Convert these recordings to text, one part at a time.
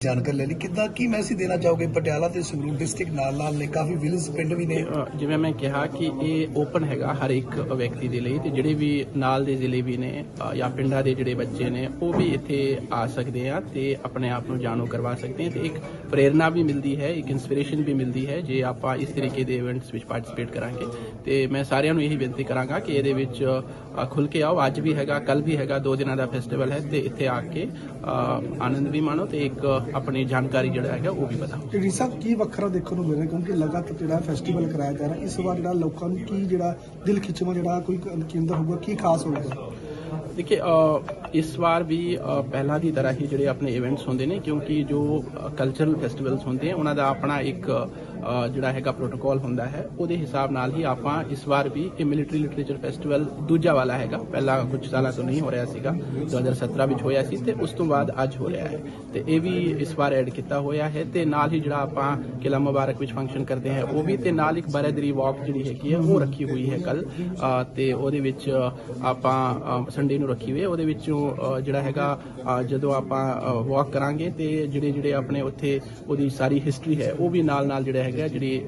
ਜਾਣਕਾਰੀ ਲੈ ਲਈ ਕਿੱਦਾਂ ਕੀ ਮੈਸੇਜ ਦੇਣਾ ਚਾਹੋਗੇ ਪਟਿਆਲਾ ਤੇ ਸੰਗਰੂਰ ਡਿਸਟ੍ਰਿਕਟ ਨਾਲ ਨਾਲ ਨੇ? ਕਾਫੀ ਵਿਲੇਜ ਪਿੰਡ ਵੀ ਨੇ। ਜਿਵੇਂ ਮੈਂ ਕਿਹਾ ਕਿ ਇਹ ਓਪਨ ਹੈਗਾ ਹਰ ਇੱਕ ਵਿਅਕਤੀ ਦੇ ਲਈ ਤੇ ਜਿਹੜੇ ਵੀ ਨਾਲ ਦੇ ਜ਼ਿਲ੍ਹੇ ਵੀ ਨੇ ਜਾਂ ਪਿੰਡਾਂ ਦੇ ਜਿਹੜੇ ਬੱਚੇ ਨੇ ਉਹ ਵੀ ਇੱਥੇ ਆ ਸਕਦੇ ਆ ਤੇ ਆਪਣੇ ਆਪ ਨੂੰ ਜਾਣੂ ਕਰਵਾ ਸਕਦੇ ਆ ਤੇ ਇੱਕ ਪ੍ਰੇਰਣਾ ਵੀ ਮਿਲਦੀ ਹੈ ਇੱਕ ਇਨਸਪੀਰੇਸ਼ਨ ਵੀ ਮਿਲਦੀ ਹੈ ਜੇ ਆਪਾਂ ਇਸ ਤਰੀਕੇ ਦੇ ਇਵੈਂਟਸ ਵਿੱਚ ਪਾਰਟਿਸਿਪੇਟ ਕਰਾਂਗੇ। ਤੇ ਮੈਂ ਸਾਰਿਆਂ ਨੂੰ ਇਹੀ ਬੇਨਤੀ ਕਰਾਂਗਾ ਕਿ ਇਹਦੇ ਵਿੱਚ ਅ, ਖੁੱਲ ਕੇ ਆਓ। ਅੱਜ ਵੀ ਹੈਗਾ ਕੱਲ ਵੀ ਹੈਗਾ ਦੋ ਦਿਨਾਂ ਦਾ ਫੈਸਟੀਵਲ ਹੈ ਤੇ ਇੱਥੇ ਆ ਕੇ ਆਨੰਦ ਵੀ ਮਾਣੋ ਤੇ ਇੱਕ ਆਪਣੀ ਜਾਣਕਾਰੀ ਜਿਹੜਾ ਹੈਗਾ ਉਹ ਵੀ ਵਧਾਓ ਜੀ ਸਾਹਿਬ ਕੀ ਵੱਖਰਾ ਦੇਖਣ ਨੂੰ ਮਿਲ ਰਿਹਾ ਕਿਉਂਕਿ ਲਗਾਤਾਰ ਜਿਹੜਾ ਫੈਸਟੀਵਲ ਕਰਾਇਆ ਜਾ ਰਿਹਾ ਇਸ ਵਾਰ ਜਿਹੜਾ ਲੋਕਾਂ ਨੂੰ ਕੀ ਜਿਹੜਾ ਦਿਲ ਖਿੱਚਵਾਂ ਜਿਹੜਾ ਕੋਈ ਕੇਂਦਰ ਹੋਊਗਾ ਕੀ ਖਾਸ ਹੋਊਗਾ? ਦੇਖिए ਇਸ ਵਾਰ ਵੀ ਪਹਿਲਾਂ ਦੀ ਤਰ੍ਹਾਂ ਹੀ ਜਿਹੜੇ ਆਪਣੇ ਇਵੈਂਟਸ ਹੁੰਦੇ ਨੇ, ਕਿਉਂਕਿ ਜੋ ਕਲਚਰਲ ਫੈਸਟੀਵਲਸ ਹੁੰਦੇ ਆ, ਉਹਨਾਂ ਦਾ ਆਪਣਾ ਇੱਕ ਜਿਹੜਾ ਹੈਗਾ ਪ੍ਰੋਟੋਕੋਲ ਹੁੰਦਾ ਹੈ। ਉਹਦੇ ਹਿਸਾਬ ਨਾਲ ਹੀ ਆਪਾਂ ਇਸ ਵਾਰ ਵੀ ਇਹ ਮਿਲਟਰੀ ਲਿਟਰੇਚਰ ਫੈਸਟੀਵਲ ਦੂਜਾ ਵਾਲਾ ਹੈਗਾ। ਪਹਿਲਾ ਕੁਝ ਸਾਲਾਂ ਤੋਂ ਨਹੀਂ ਹੋ ਰਿਹਾ ਸੀਗਾ 2017 ਵਿੱਚ ਹੋਇਆ ਸੀ ਤੇ ਉਸ ਤੋਂ ਬਾਅਦ ਅੱਜ ਹੋ ਰਿਹਾ ਹੈ। ਤੇ ਇਹ ਵੀ ਇਸ ਵਾਰ ਐਡ ਕੀਤਾ ਹੋਇਆ ਹੈ ਤੇ ਨਾਲ ਹੀ ਜਿਹੜਾ ਆਪਾਂ ਕਿਲਾ ਮੁਬਾਰਕ ਵਿੱਚ ਫੰਕਸ਼ਨ ਕਰਦੇ ਹਾਂ, ਉਹ ਵੀ ਤੇ ਨਾਲ ਇੱਕ ਬਰਦਰੀ ਵਾਕ ਜਿਹੜੀ ਹੈਗੀ ਹੈ, ਉਹ ਰੱਖੀ ਹੋਈ ਹੈ ਕੱਲ ਤੇ ਉਹਦੇ ਵਿੱਚ ਆਪਾਂ ਸੰਡੇ ਨੂੰ ਰੱਖੀ ਹੋਈ ਹੈ, ਉਹਦੇ ਵਿੱਚ ਅ, ਜਿਹੜਾ ਹੈਗਾ ਜਦੋਂ ਆਪਾਂ ਵਾਕ ਕਰਾਂਗੇ ਤੇ ਜਿਹੜੇ ਜਿਹੜੇ ਆਪਣੇ ਉੱਥੇ ਉਹਦੀ ਸਾਰੀ ਹਿਸਟਰੀ ਹੈ ਉਹ ਵੀ ਨਾਲ ਨਾਲ ਜਿਹੜਾ ਹੈਗਾ ਜਿਹੜੀ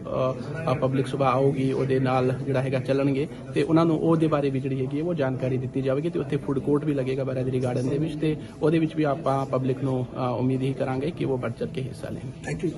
ਪਬਲਿਕ ਸੁਭਾ ਆਊਗੀ ਉਹਦੇ ਨਾਲ ਜਿਹੜਾ ਹੈਗਾ ਚੱਲਣਗੇ ਤੇ ਉਹਨਾਂ ਨੂੰ ਉਹਦੇ ਬਾਰੇ ਵੀ ਜਿਹੜੀ ਹੈਗੀ ਉਹ ਜਾਣਕਾਰੀ ਦਿੱਤੀ ਜਾਵੇਗੀ ਤੇ ਉੱਥੇ ਫੂਡ ਕੋਰਟ ਵੀ ਲੱਗੇਗਾ ਬਰਾਦਰੀ ਗਾਰਡਨ ਦੇ ਵਿੱਚ ਤੇ ਉਹਦੇ ਵਿੱਚ ਵੀ ਆਪਾਂ ਪਬਲਿਕ ਨੂੰ ਉਮੀਦ ਹੀ ਕਰਾਂਗੇ ਕਿ ਉਹ ਵੱਧ ਚੜ ਕੇ ਹਿੱਸਾ ਲੈਣਗੇ। Thank you